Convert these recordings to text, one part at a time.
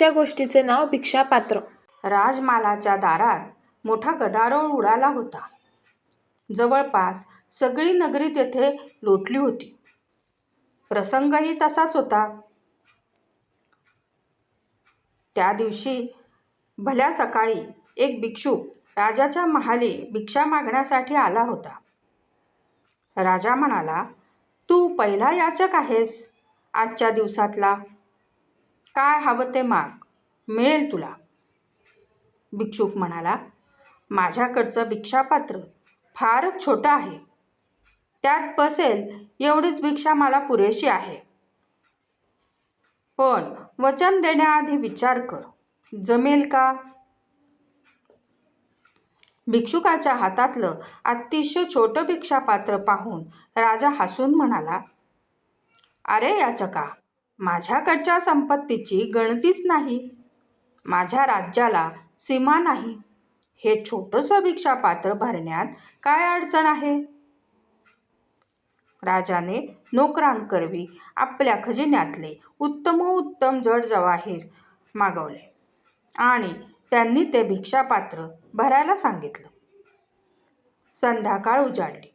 आजच्या गोष्टीचे नाव भिक्षापात्र. राजमालाच्या दारात मोठा गदारोळ उडाला होता. जवळपास सगळी नगरी तेथे लोटली होती. प्रसंगही तसाच होता. त्या दिवशी भल्या सकाळी एक भिक्षुक राजाच्या महाली भिक्षा मागण्यासाठी आला होता. राजा म्हणाला तू पहिला याचक आहेस. आजच्या दिवसातला काय हवं ते माग. मिळेल तुला. भिक्षुक म्हणाला माझ्याकडचं भिक्षापात्र फारच छोटं आहे. त्यात बसेल एवढीच भिक्षा मला पुरेशी आहे. पण वचन देण्याआधी विचार कर. जमेल का? भिक्षुकाच्या हातातलं अतिशय छोटं भिक्षापात्र पाहून राजा हसून म्हणाला अरे याचका माझ्याकडच्या संपत्तीची गणतीच नाही. माझ्या राज्याला सीमा नाही. हे छोटंसं भिक्षापात्र भरण्यात काय अडचण आहे? राजाने नोकरांकरवी आपल्या खजिन्यातले उत्तमोत्तम उत्तम जड जवाहीर मागवले आणि त्यांनी ते भिक्षापात्र भरायला सांगितलं. संध्याकाळ उजाडली.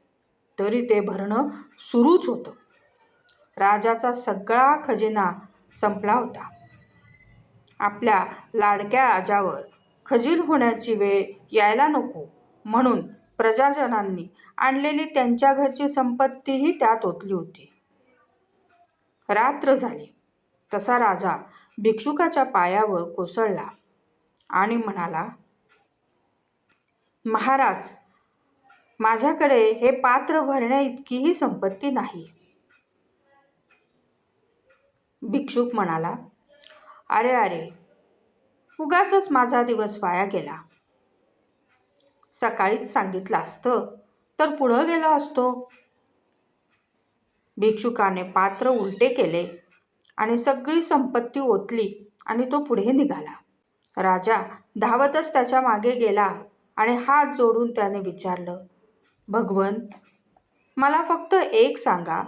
तरी ते भरणं सुरूच होतं. राजाचा सगळा खजिना संपला होता. आपल्या लाडक्या राजावर खजील होण्याची वेळ यायला नको म्हणून प्रजाजनांनी आणलेली त्यांच्या घरची संपत्तीही त्यात ओतली होती. रात्र झाली. तसा राजा भिक्षुकाच्या पायावर कोसळला आणि म्हणाला महाराज माझ्याकडे हे पात्र भरण्या इतकीही संपत्ती नाही. भिक्षुक म्हणाला अरे अरे उगाचच माझा दिवस वाया गेला. सकाळीच सांगितलं असतं तर पुढं गेलो असतो. भिक्षुकाने पात्र उलटे केले आणि सगळी संपत्ती ओतली आणि तो पुढे निघाला. राजा धावतच त्याच्यामागे गेला आणि हात जोडून त्याने विचारलं भगवन मला फक्त एक सांगा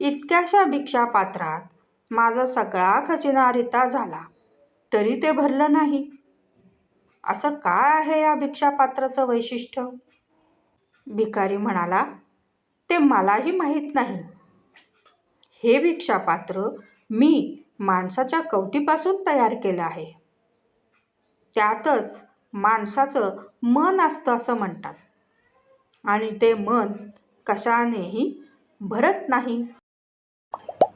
इतक्याशा भिक्षापात्रात माझा सगळा खजिना रिता झाला. तरी ते भरलं नाही. असं काय आहे या भिक्षापात्राचं वैशिष्ट्य? भिकारी म्हणाला ते मलाही माहीत नाही. हे भिक्षापात्र मी माणसाच्या कवटीपासून तयार केलं आहे. त्यातच माणसाचं मन असतं असं म्हणतात. आणि ते मन कशानेही भरत नाही.